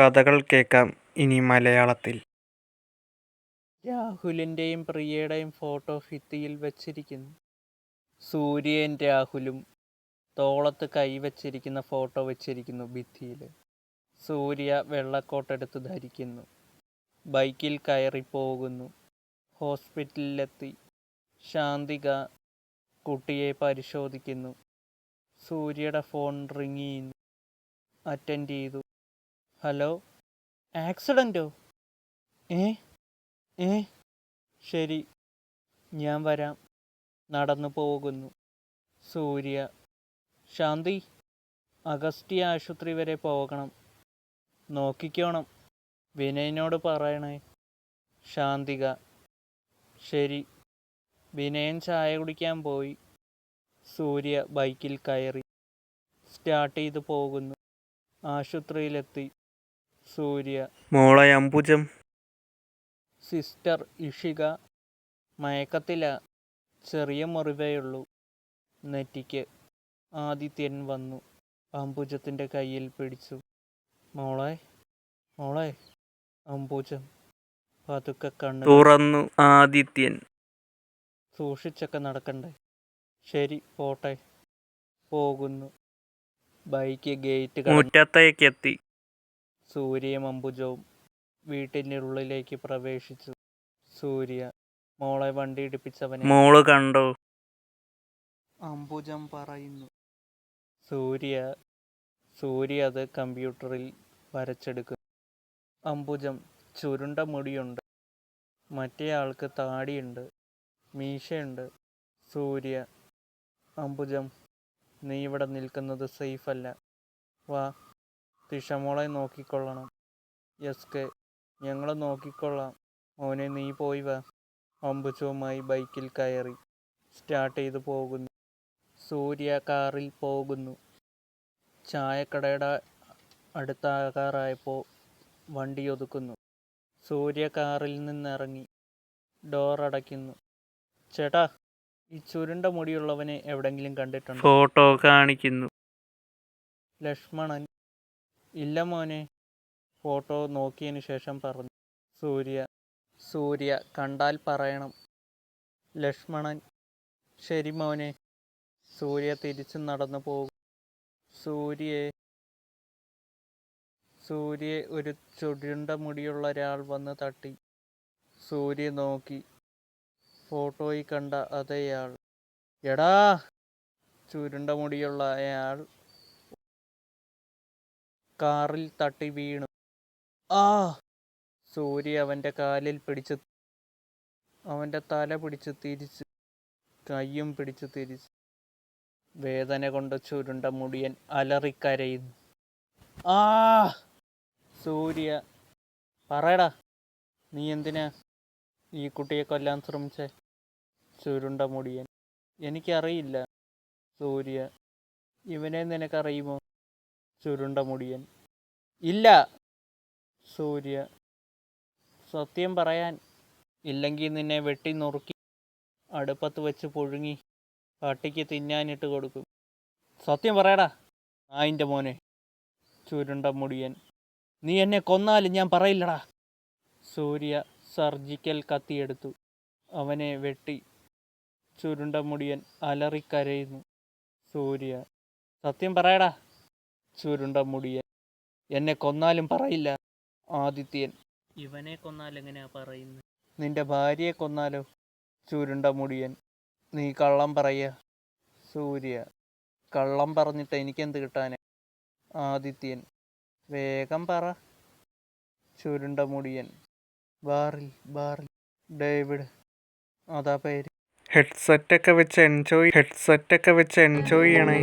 കഥകൾ കേൾക്കാം ഇനി മലയാളത്തിൽ. രാഹുലിന്റെയും പ്രിയയുടെയും ഫോട്ടോ ഭിത്തിയിൽ വച്ചിരിക്കുന്നു. സൂര്യൻ രാഹുലും തോളത്ത് കൈവച്ചിരിക്കുന്ന ഫോട്ടോ വെച്ചിരിക്കുന്നു ഭിത്തിയിൽ സൂര്യ വെള്ളക്കോട്ടെടുത്ത് ധരിക്കുന്നു. ബൈക്കിൽ കയറി പോകുന്നു. ഹോസ്പിറ്റലിലെത്തി. ശാന്തിക കുട്ടിയെ പരിശോധിക്കുന്നു. സൂര്യയുടെ ഫോൺ റിങ് ചെയ്യുന്നു. അറ്റൻഡ് ചെയ്തു. ഹലോ? ആക്സിഡന്റോ ഏ? ഏ? ശരി. ഞാൻ വരാം. നടന്നു പോകുന്നു. സൂര്യ. ശാന്തി അഗസ്റ്റിയ ആശുപത്രി വരെ പോകണം. നോക്കിക്കോണം. വിനയനോട് പറയണേ. ശാന്തിക. ശരി. വിനയൻ ചായ കുടിക്കാൻ പോയി. സൂര്യ ബൈക്കിൽ കയറി. സ്റ്റാർട്ട് ചെയ്ത് പോകുന്നു. ആശുപത്രിയിലെത്തി സൂര്യ. മോളെ അമ്പുജം സിസ്റ്റർ ഇഷിക മയക്കത്തില ചെറിയ മുറിവേയുള്ളൂ. നെറ്റിക്ക് ആദിത്യൻ വന്നു. അമ്പുജത്തിന്റെ കയ്യിൽ പിടിച്ചു. മോളെ മോളെ അമ്പുജം പതുക്കെ കണ്ണു തുറന്നു ആദിത്യൻ. സൂക്ഷിച്ചൊക്കെ നടക്കണ്ടേ? ശരി പോട്ടെ. പോകുന്നു. ബൈക്ക് ഗേറ്റ് മുറ്റത്തേക്കെത്തി. സൂര്യയും അംബുജവും വീട്ടിന്റെ ഉള്ളിലേക്ക് പ്രവേശിച്ചു. സൂര്യ മോളെ വണ്ടി ഇടിപ്പിച്ചവനെ മോൾ കണ്ടോ? അംബുജം പറയുന്നു. സൂര്യ സൂര്യ അത് കമ്പ്യൂട്ടറിൽ വരച്ചെടുക്കുന്നു. അംബുജം ചുരുണ്ട മുടിയുണ്ട്. മറ്റേ ആൾക്ക് താടിയുണ്ട്. മീശയുണ്ട്. സൂര്യ അംബുജം നീ ഇവിടെ നിൽക്കുന്നത് സേഫ് അല്ല വാ. തിഷമോളെ നോക്കിക്കൊള്ളണം. എസ് കെ ഞങ്ങളെ നോക്കിക്കൊള്ളാം. മോനെ നീ പോയി വാ. അംബുജവുമായി ബൈക്കിൽ കയറി. സ്റ്റാർട്ട് ചെയ്ത് പോകുന്നു. സൂര്യ കാറിൽ പോകുന്നു. ചായക്കടയുടെ അടുത്താകാറായപ്പോൾ വണ്ടി ഒതുക്കുന്നു. സൂര്യ കാറിൽ നിന്നിറങ്ങി. ഡോറടയ്ക്കുന്നു ചേട്ടാ ഈ ചുരുണ്ട മുടിയുള്ളവനെ എവിടെങ്കിലും കണ്ടിട്ടുണ്ട്? ഫോട്ടോ കാണിക്കുന്നു. ലക്ഷ്മണൻ ഇല്ല മോനെ. ഫോട്ടോ നോക്കിയതിന് ശേഷം പറഞ്ഞു സൂര്യ സൂര്യ കണ്ടാൽ പറയണം. ലക്ഷ്മണൻ ശരി മോനെ. സൂര്യ തിരിച്ചു നടന്നു പോകും. സൂര്യയെ സൂര്യയെ ഒരു ചുരുണ്ട മുടിയുള്ള ഒരാൾ വന്ന് തട്ടി. സൂര്യ നോക്കി. ഫോട്ടോയിൽ കണ്ട അതേയാൾ. എടാ ചുരുണ്ട മുടിയുള്ള അയാൾ കാറിൽ തട്ടി വീണു. ആ സൂര്യ അവന്റെ കാലിൽ പിടിച്ച് അവന്റെ തല പിടിച്ച് തിരിച്ച് കയ്യും പിടിച്ച് തിരിച്ച്. വേദന കൊണ്ട് ചുരുണ്ട മുടിയൻ അലറിക്കരയുന്നു. ആ സൂര്യ പറയടാ നീ എന്തിനാ ഈ കുട്ടിയെ കൊല്ലാൻ ശ്രമിച്ചേ? ചുരുണ്ട മുടിയൻ എനിക്കറിയില്ല സൂര്യ ഇവനെ നിനക്കറിയുമോ? ചുരുണ്ട മുടിയൻ ഇല്ല സൂര്യ. സത്യം പറയാൻ ഇല്ലെങ്കിൽ നിന്നെ വെട്ടി നുറുക്കി അടുപ്പത്ത് വെച്ച് പുഴുങ്ങി പട്ടിക്ക് തിന്നാനിട്ട് കൊടുക്കും. സത്യം പറയടാ ആയിന്റെ മോനെ ചുരുണ്ട മുടിയൻ നീ എന്നെ കൊന്നാലും ഞാൻ പറയില്ലടാ. സൂര്യ സർജിക്കൽ കത്തിയെടുത്തു. അവനെ വെട്ടി ചുരുണ്ട മുടിയൻ അലറിക്കരയുന്നു. സൂര്യ സത്യം പറയടാ ചുരുണ്ട മുടിയൻ. എന്നെ കൊന്നാലും പറയില്ല ആദിത്യൻ. ഇവനെ കൊന്നാൽ എങ്ങനെയാ പറയുന്നത് നിന്റെ ഭാര്യയെ കൊന്നാലോ? ചുരുണ്ട മുടിയൻ. നീ കള്ളം പറയ സൂര്യ. കള്ളം പറഞ്ഞിട്ട് എനിക്കെന്ത് കിട്ടാനാ? ആദിത്യൻ. വേഗം പറ. ചുരുണ്ട മുടിയൻ. ബാറിൽ ബാറിൽ. ഡേവിഡ്. അതാ പേര്. ഹെഡ്സെറ്റൊക്കെ വെച്ച് എൻജോയ് ഹെഡ്സെറ്റൊക്കെ വെച്ച് എൻജോയ് ചെയ്യണേ.